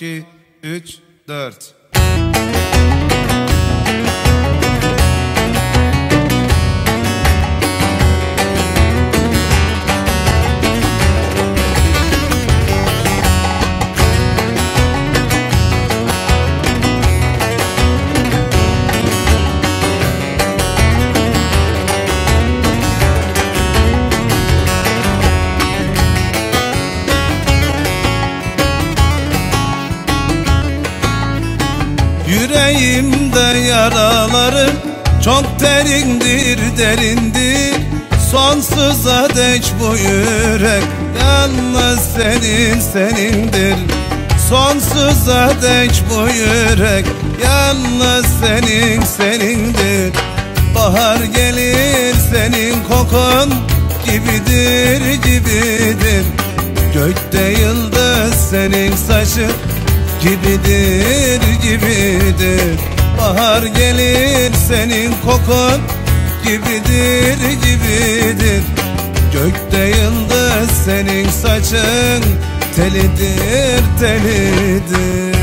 2, 3, 4. Yüreğimde yaralarım çok derindir derindir. Sonsuza dek bu yürek yalnız senin senindir. Sonsuza dek bu yürek yalnız senin senindir. Bahar gelir senin kokun gibidir gibidir. Gökte yıldız senin saçın gibidir gibidir. Bahar gelir senin kokun gibidir gibidir. Gökte yıldız senin saçın telidir telidir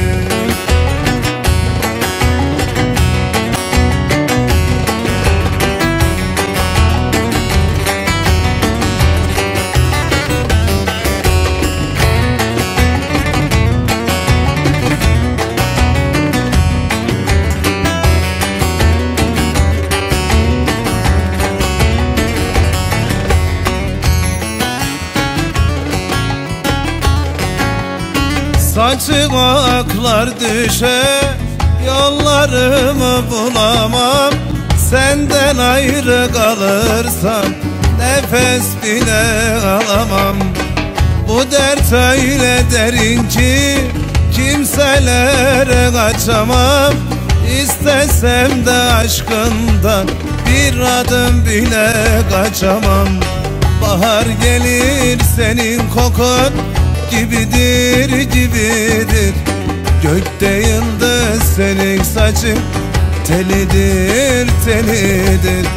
Saçıma aklar düşe Yollarımı bulamam. Senden ayrı kalırsam Nefes bile alamam. Bu dert öyle derin ki Kimselere kaçamam. İstesem de aşkından Bir adım bile kaçamam. Bahar gelir senin kokun gibidir gibidir. Gökte yıldız senin saçın telidir telidir.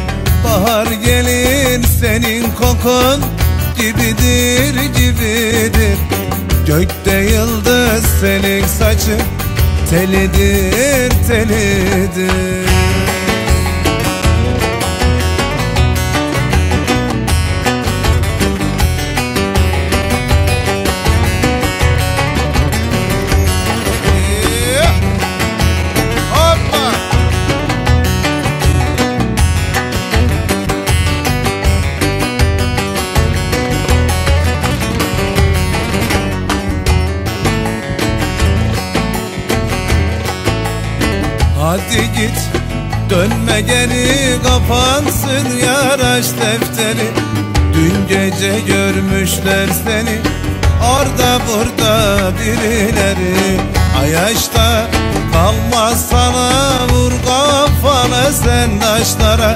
Bahar gelir senin kokun gibidir gibidir. Gökte yıldız senin saçın telidir telidir Hadi git dönme geri kapansın yaraş defteri. Dün gece görmüşler seni orada burada birileri. Ayaşta kalmaz sana vur kafana sen taşlara.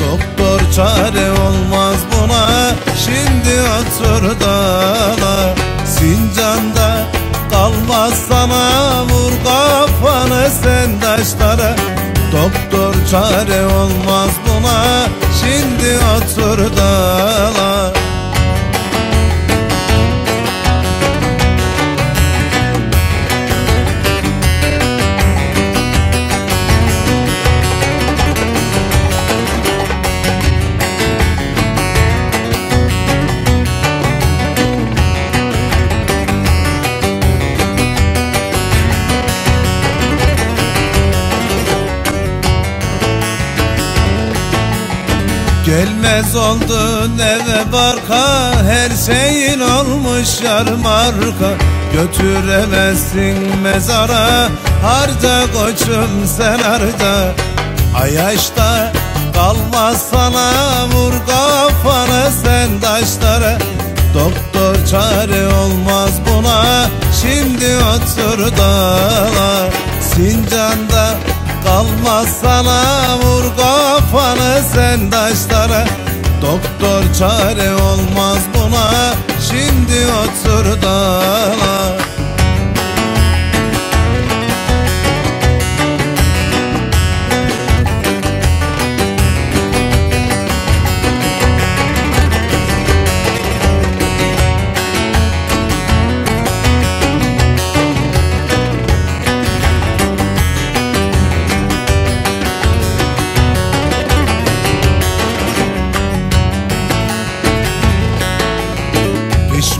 Doktor çare olmaz buna şimdi otur dala Sincanda kalmaz sana vur kafanı sen taşlara. Doktor çare olmaz buna. Şimdi otur dala Gelmez oldun eve barka Her şeyin olmuş yar marka. Götüremezsin mezara Harca koçum sen harca. Ayaşta kalmaz sana Vur kafana sen taşlara. Doktor çare olmaz buna Şimdi otur dala. Sincanda Kalmaz sana vur kafanı sen taşlara. Doktor çare olmaz buna Şimdi otur dala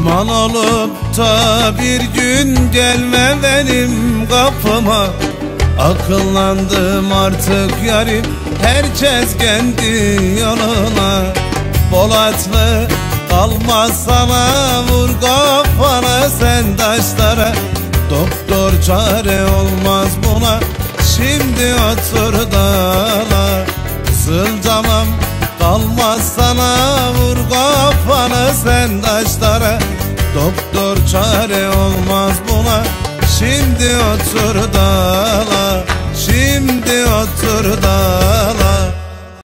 An olup da bir gün gelme benim kapıma. Akıllandım artık yarim Herkes kendi yoluna. Polatlı kalmaz sana Vur kafana sen taşlara. Doktor çare olmaz buna Şimdi otur dala Sılcamam kalmaz sana Vur kafana sen taşlara. Doktor çare olmaz buna. Şimdi otur dala Şimdi otur dala